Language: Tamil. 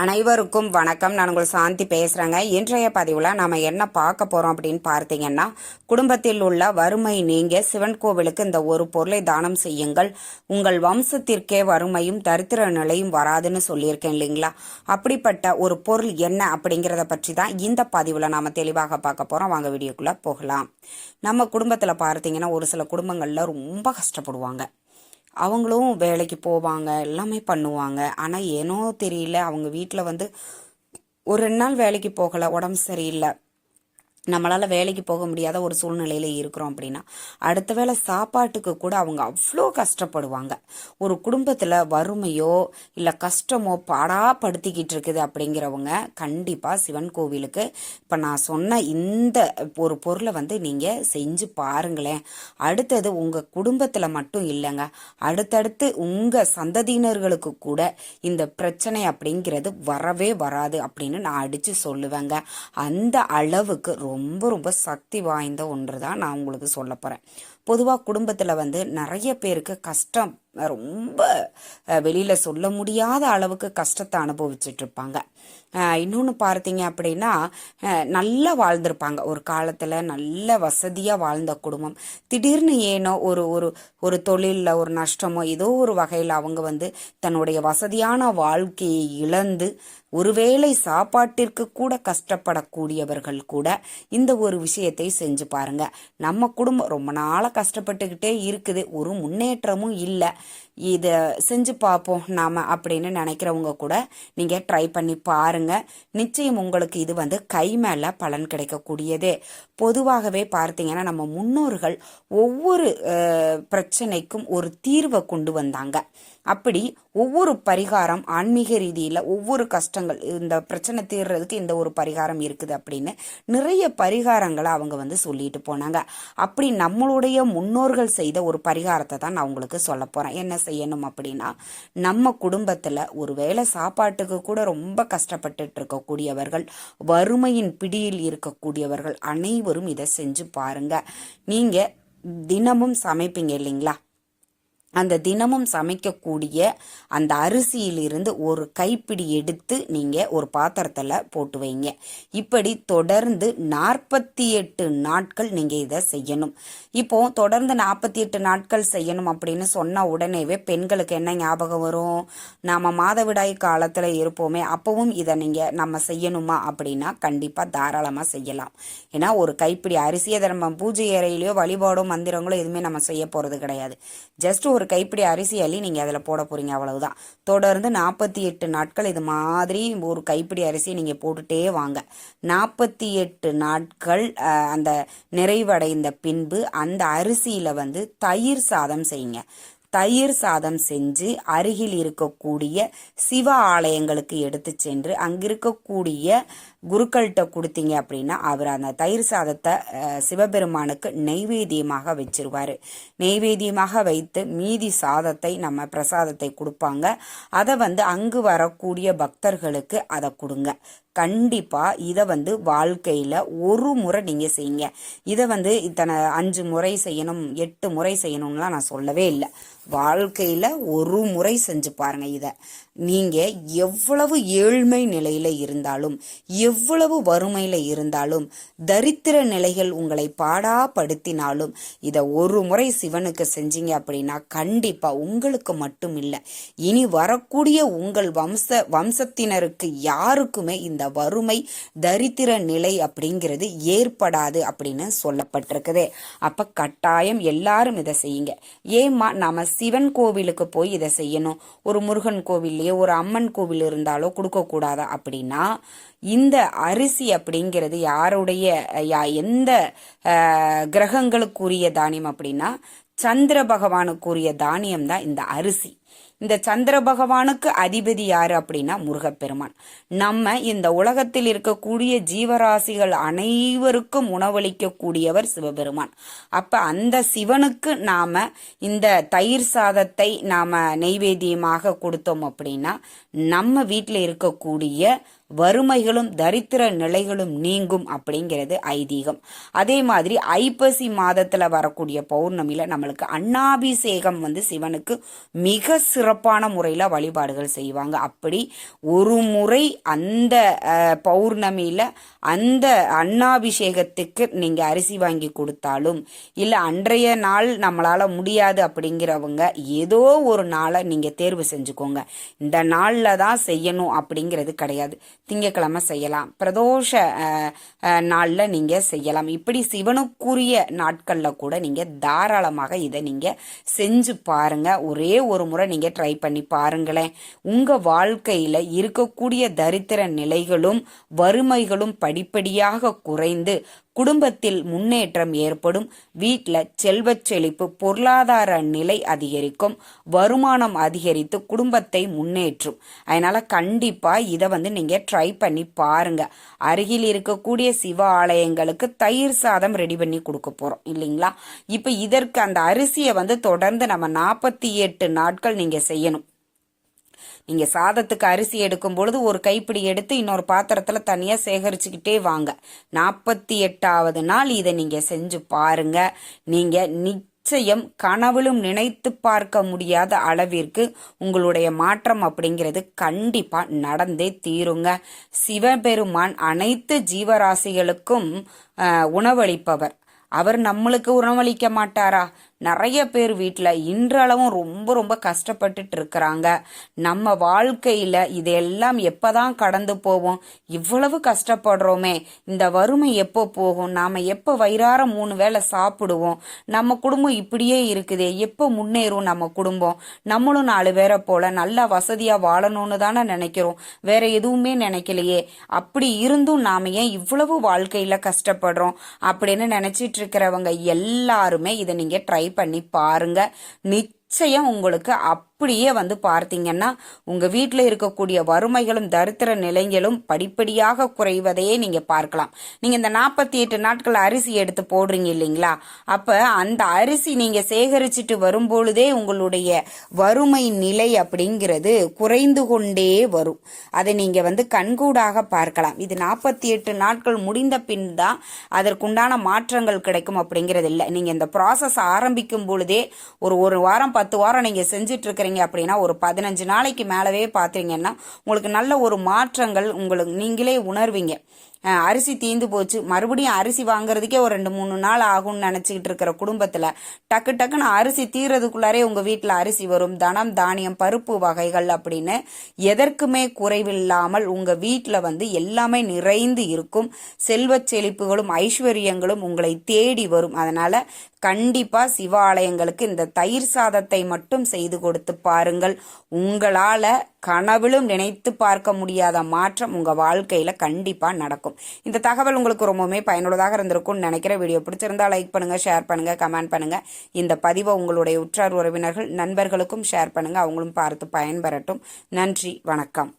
அனைவருக்கும் வணக்கம். நான் உங்கள் சாந்தி பேசுகிறேங்க இன்றைய பதிவில் நாம் என்ன பார்க்க போகிறோம் அப்படின்னு பார்த்தீங்கன்னா குடும்பத்தில் உள்ள வறுமை நீங்க சிவன் கோவிலுக்கு இந்த ஒரு பொருளை தானம் செய்யுங்கள். உங்கள் வம்சத்திற்கே வறுமையும் தரித்திர நிலையும் வராதுன்னு சொல்லியிருக்கேன் இல்லைங்களா? அப்படிப்பட்ட ஒரு பொருள் என்ன அப்படிங்கிறத பற்றி தான் இந்த பதிவில் நாம் தெளிவாக பார்க்க போகிறோம் வாங்க வீடியோக்குள்ளே போகலாம். நம்ம குடும்பத்தில் பார்த்தீங்கன்னா ஒரு சில குடும்பங்களில் ரொம்ப கஷ்டப்படுவாங்க. அவங்களும் வேலைக்கு போவாங்க எல்லாமே பண்ணுவாங்க. ஆனால் ஏனோ தெரியல அவங்க வீட்டில் வந்து ஒரு ரெண்டு நாள் வேலைக்கு போகலை உடம்பு சரியில்லை. நம்மளால் வேலைக்கு போக முடியாத ஒரு சூழ்நிலையில் இருக்கிறோம் அப்படின்னா அடுத்த வேளை சாப்பாட்டுக்கு கூட அவங்க அவ்வளோ கஷ்டப்படுவாங்க. ஒரு குடும்பத்தில் வறுமையோ இல்லை கஷ்டமோ பாடாப்படுத்திக்கிட்டு இருக்குது அப்படிங்கிறவங்க கண்டிப்பாக சிவன் கோவிலுக்கு. இப்போ நான் சொன்ன இந்த ஒரு பொருளை வந்து நீங்கள் செஞ்சு பாருங்களேன். அடுத்தது உங்கள் குடும்பத்தில் மட்டும் இல்லைங்க. அடுத்தடுத்து உங்கள் சந்ததியினர்களுக்கு கூட இந்த பிரச்சனை அப்படிங்கிறது வரவே வராது அப்படின்னு நான் அடித்து சொல்லுவேங்க. அந்த அளவுக்கு ரொம்ப ரொம்ப சக்தி வாய்ந்த ஒன்று தான் நான் உங்களுக்கு சொல்ல போகிறேன் பொதுவாக குடும்பத்தில் வந்து நிறைய பேருக்கு கஷ்டம். ரொம்ப வெளியில் சொல்ல முடியாத அளவுக்கு கஷ்டத்தை அனுபவிச்சுட்டு இருப்பாங்க இன்னொன்று பார்த்தீங்க அப்படின்னா நல்லா வாழ்ந்திருப்பாங்க. ஒரு காலத்தில் நல்ல வசதியாக வாழ்ந்த குடும்பம். திடீர்னு ஏனோ ஒரு ஒரு ஒரு தொழிலில் ஒரு நஷ்டமோ ஏதோ ஒரு வகையில் அவங்க வந்து தன்னுடைய வசதியான வாழ்க்கையை இழந்து ஒருவேளை சாப்பாட்டிற்கு கூட கஷ்டப்படக்கூடியவர்கள் கூட இந்த ஒரு விஷயத்தை செஞ்சு பாருங்க. நம்ம குடும்பம் ரொம்ப நாளாக கஷ்டப்பட்டுக்கிட்டே இருக்குது. ஒரு முன்னேற்றமும் இல்லை. இதை செஞ்சு பார்ப்போம் நாம் அப்படின்னு நினைக்கிறவங்க கூட நீங்கள் ட்ரை பண்ணி பாருங்க. நிச்சயம் உங்களுக்கு இது வந்து கை மேலே பலன் கிடைக்கக்கூடியதே. பொதுவாகவே பார்த்தீங்கன்னா நம்ம முன்னோர்கள் ஒவ்வொரு பிரச்சனைக்கும் ஒரு தீர்வை கொண்டு வந்தாங்க. அப்படி ஒவ்வொரு பரிகாரம் ஆன்மீக ரீதியில் ஒவ்வொரு கஷ்டங்கள் இந்த பிரச்சனை தீர்றதுக்கு இந்த ஒரு பரிகாரம் இருக்குது அப்படின்னு நிறைய பரிகாரங்களை அவங்க வந்து சொல்லிட்டு போனாங்க. அப்படி நம்மளுடைய முன்னோர்கள் செய்த ஒரு பரிகாரத்தை தான் நான் உங்களுக்கு சொல்ல போகிறேன் என்ன செய்யணும் அப்படின்னா நம்ம குடும்பத்தில் ஒரு வேளை சாப்பாட்டுக்கு கூட ரொம்ப கஷ்டப்பட்டுட்டு இருக்கக்கூடியவர்கள் வறுமையின் பிடியில் இருக்கக்கூடியவர்கள் அனைவரும் இதை செஞ்சு பாருங்க. நீங்கள் தினமும் சமைப்பீங்க இல்லைங்களா? அந்த தினமும் சமைக்கக்கூடிய அந்த அரிசியிலிருந்து ஒரு கைப்பிடி எடுத்து நீங்கள் ஒரு பாத்திரத்தில் போட்டு வைங்க. இப்படி தொடர்ந்து நாற்பத்தி எட்டு நாட்கள் நீங்கள் இதை செய்யணும். இப்போ தொடர்ந்து நாற்பத்தி எட்டு நாட்கள் செய்யணும் அப்படின்னு சொன்ன உடனேவே பெண்களுக்கு என்ன ஞாபகம் வரும்? நாம் மாதவிடாய் காலத்தில் இருப்போமே அப்பவும் இதை நீங்கள் நம்ம செய்யணுமா அப்படின்னா கண்டிப்பாக தாராளமாக செய்யலாம். ஏன்னா ஒரு கைப்பிடி அரிசியை நம்ம பூஜை அறையிலையோ வழிபாடோ மந்திரங்களோ எதுவுமே நம்ம செய்ய போகிறது கிடையாது. ஜஸ்ட் ஒரு கைப்பிடி அரிசி அள்ளி நீங்கள் அதில் போட போகிறீங்க அவ்வளவுதான். தொடர்ந்து நாற்பத்தி எட்டு நாட்கள் இது மாதிரி ஒரு கைப்பிடி அரிசி நீங்கள் போட்டுட்டே வாங்க. நாற்பத்தி எட்டு நாட்கள் அந்த நிறைவடைந்த பின்பு அந்த அரிசியில் வந்து தயிர் சாதம் செய்யுங்க. தயிர் சாதம் செஞ்சு அருகில் இருக்கக்கூடிய சிவ ஆலயங்களுக்கு எடுத்து சென்று அங்கிருக்கக்கூடிய குருக்கள்கிட்ட கொடுத்தீங்க அப்படின்னா அவர் அந்த தயிர் சாதத்தை சிவபெருமானுக்கு நெய்வேத்தியமாக வச்சிருவார். நெய்வேத்தியமாக வைத்து மீதி சாதத்தை நம்ம பிரசாதத்தை கொடுப்பாங்க. அதை வந்து அங்கு வரக்கூடிய பக்தர்களுக்கு அதை கொடுங்க. கண்டிப்பாக இதை வந்து வாழ்க்கையில் ஒரு முறை நீங்கள் செய்யுங்க. இதை வந்து இத்தனை அஞ்சு முறை செய்யணும் எட்டு முறை செய்யணும்லாம் நான் சொல்லவே இல்லை. வாழ்க்கையில் ஒரு முறை செஞ்சு பாருங்கள் இதை. நீங்க எவ்வளவு ஏழ்மை நிலையில இருந்தாலும் எவ்வளவு வறுமையில இருந்தாலும் தரித்திர நிலைகள் உங்களை பாடாப்படுத்தினாலும் இதை ஒரு முறை சிவனுக்கு செஞ்சீங்க அப்படின்னா கண்டிப்பா உங்களுக்கு மட்டும் இல்லை. இனி வரக்கூடிய உங்கள் வம்ச வம்சத்தினருக்கு யாருக்குமே இந்த வறுமை தரித்திர நிலை அப்படிங்கிறது ஏற்படாது அப்படின்னு சொல்லப்பட்டிருக்குது. அப்ப கட்டாயம் எல்லாரும் இதை செய்யுங்க. ஏம்மா நாம சிவன் கோவிலுக்கு போய் இதை செய்யணும்? ஒரு முருகன் கோவில் கோவில்லையோ ஒரு அம்மன் கோவில் இருந்தாலோ கொடுக்கக்கூடாதா அப்படின்னா இந்த அரிசி அப்படிங்கிறது யாருடைய யா எந்த கிரகங்களுக்குரிய தானியம் அப்படின்னா சந்திர பகவானுக்குரிய தானியம் தான் இந்த அரிசி. இந்த சந்திர பகவானுக்கு அதிபதி யாரு அப்படின்னா முருகப்பெருமான். நம்ம இந்த உலகத்தில் இருக்கக்கூடிய ஜீவராசிகள் அனைவருக்கும் உணவளிக்கக்கூடியவர் சிவபெருமான். அப்ப அந்த சிவனுக்கு நாம இந்த தயிர் சாதத்தை நாம நெய்வேத்தியமாக கொடுத்தோம் அப்படின்னா நம்ம வீட்டில் இருக்கக்கூடிய வறுமைகளும் தரித்திர நிலைகளும் நீங்கும் அப்படிங்கிறது ஐதீகம். அதே மாதிரி ஐப்பசி மாதத்தில் வரக்கூடிய பௌர்ணமியில் நம்மளுக்கு அண்ணாபிஷேகம் வந்து சிவனுக்கு மிக சிறப்பான முறையில் வழிபாடுகள் செய்வாங்க. அப்படி ஒரு முறை அந்த பௌர்ணமியில் அந்த அண்ணாபிஷேகத்துக்கு நீங்கள் அரிசி வாங்கி கொடுத்தாலும் இல்லை அன்றைய நாள் நம்மளால் முடியாது அப்படிங்கிறவங்க ஏதோ ஒரு நாளை நீங்கள் தேர்வு செஞ்சுக்கோங்க. இந்த நாளில் தான் செய்யணும் அப்படிங்கிறது கிடையாது. திங்கக்கிழமை செய்யலாம். பிரதோஷ நாளில் நீங்கள் செய்யலாம். இப்படி சிவனுக்குரிய நாட்களில் கூட நீங்கள் தாராளமாக இதை நீங்கள் செஞ்சு பாருங்க. ஒரே ஒரு முறை நீங்கள் ட்ரை பண்ணி பாருங்களேன். உங்கள் வாழ்க்கையில் இருக்கக்கூடிய தரித்திர நிலைகளும் வறுமைகளும் படிப்படியாக குறைந்து குடும்பத்தில் முன்னேற்றம் ஏற்படும். வீட்டில் செல்வச் செழிப்பு பொருளாதார நிலை அதிகரிக்கும். வருமானம் அதிகரித்து குடும்பத்தை முன்னேற்றும். அதனால் கண்டிப்பாக இதை வந்து நீங்கள் ட்ரை பண்ணி பாருங்கள் அருகில் இருக்கக்கூடிய சிவ ஆலயங்களுக்கு தயிர் சாதம் ரெடி பண்ணி கொடுக்க போகிறோம் இல்லைங்களா? இப்போ இதற்கு அந்த அரிசியை வந்து தொடர்ந்து நம்ம நாற்பத்தி எட்டு நாட்கள் நீங்கள் செய்யணும். நீங்கள் சாதத்துக்கு அரிசி எடுக்கும் பொழுது ஒரு கைப்பிடி எடுத்து இன்னொரு பாத்திரத்தில் தனியாக சேகரிச்சுக்கிட்டே வாங்க. நாற்பத்தி எட்டாவது நாள் இதை நீங்கள் செஞ்சு பாருங்க. நீங்கள் நிச்சயம் கனவிலும் நினைத்து பார்க்க முடியாத அளவிற்கு உங்களுடைய மாற்றம் அப்படிங்கிறது கண்டிப்பாக நடந்தே தீருங்க. சிவபெருமான் அனைத்து ஜீவராசிகளுக்கும் உணவளிப்பவர். அவர் நம்மளுக்கு உணவளிக்க மாட்டாரா? நிறைய பேர் வீட்டில் இன்றளவும் ரொம்ப ரொம்ப கஷ்டப்பட்டுட்டு இருக்கிறாங்க. நம்ம வாழ்க்கையில் இதெல்லாம் எப்பதான் கடந்து போவோம்? இவ்வளவு கஷ்டப்படுறோமே. இந்த வறுமை எப்போ போகும்? நாம் எப்போ வயிறார மூணு வேளை சாப்பிடுவோம்? நம்ம குடும்பம் இப்படியே இருக்குதே. எப்போ முன்னேறும் நம்ம குடும்பம்? நம்மளும் நாலு பேரை போல நல்லா வசதியாக வாழணும்னு தானே நினைக்கிறோம். வேற எதுவுமே நினைக்கலையே. அப்படி இருந்தும் நாம் ஏன் இவ்வளவு வாழ்க்கையில் கஷ்டப்படுறோம்? அப்படின்னு நினச்சிட்டு இருக்கிறவங்க எல்லாருமே இதை நீங்கள் ட்ரை பண்ணி பாருங்க. நிச்சயம் உங்களுக்கு அப்படியே வந்து பார்த்தீங்கன்னா உங்க வீட்டில் இருக்கக்கூடிய வறுமைகளும் தரித்திர நிலைகளும் படிப்படியாக குறைவதையே நீங்க பார்க்கலாம். நீங்க இந்த நாற்பத்தி எட்டு நாட்கள் அரிசி எடுத்து போடுறீங்க இல்லைங்களா? அப்ப அந்த அரிசி நீங்க சேகரிச்சுட்டு வரும்பொழுதே உங்களுடைய வறுமை நிலை அப்படிங்கிறது குறைந்து கொண்டே வரும். அதை நீங்க வந்து கண்கூடாக பார்க்கலாம். இது நாற்பத்தி எட்டு நாட்கள் முடிந்த பின் தான் அதற்குண்டான மாற்றங்கள் கிடைக்கும் அப்படிங்கிறது இல்லை. நீங்க இந்த ப்ராசஸ் ஆரம்பிக்கும் பொழுதே ஒரு ஒரு வாரம் பத்து வாரம் நீங்க செஞ்சுட்டு பார்க்குறீங்க அப்படின்னா ஒரு பதினஞ்சு நாளைக்கு மேலவே பார்த்தீங்கன்னா உங்களுக்கு நல்ல ஒரு மாற்றங்கள் உங்களுக்கு நீங்களே உணர்வீங்க. அரிசி தீந்து போச்சு. மறுபடியும் அரிசி வாங்குறதுக்கே ஒரு ரெண்டு மூணு நாள் ஆகும்னு நினச்சிக்கிட்டு இருக்கிற குடும்பத்தில் டக்கு டக்குன்னு அரிசி தீரதுக்குள்ளாரே உங்கள் வீட்டில் அரிசி வரும். தனம் தானியம் பருப்பு வகைகள் அப்படின்னு எதற்குமே குறைவில்லாமல் உங்கள் வீட்டில் வந்து எல்லாமே நிறைந்து இருக்கும். செல்வச் செழிப்புகளும் ஐஸ்வர்யங்களும் உங்களை தேடி வரும். அதனால் கண்டிப்பாக சிவாலயங்களுக்கு இந்த தயிர் சாதத்தை மட்டும் செய்து கொடுத்து பாருங்கள். உங்களால் கனவிலும் நினைத்து பார்க்க முடியாத மாற்றம் உங்கள் வாழ்க்கையில் கண்டிப்பாக நடக்கும். இந்த தகவல் உங்களுக்கு ரொம்பவுமே பயனுள்ளதாக இருந்திருக்கும்னு நினைக்கிற வீடியோ பிடிச்சிருந்தா லைக் பண்ணுங்கள் ஷேர் பண்ணுங்கள் கமெண்ட் பண்ணுங்கள் இந்த பதிவை உங்களுடைய உற்றார் உறவினர்கள் நண்பர்களுக்கும் ஷேர் பண்ணுங்கள் அவங்களும் பார்த்து பயன்பெறட்டும். நன்றி வணக்கம்.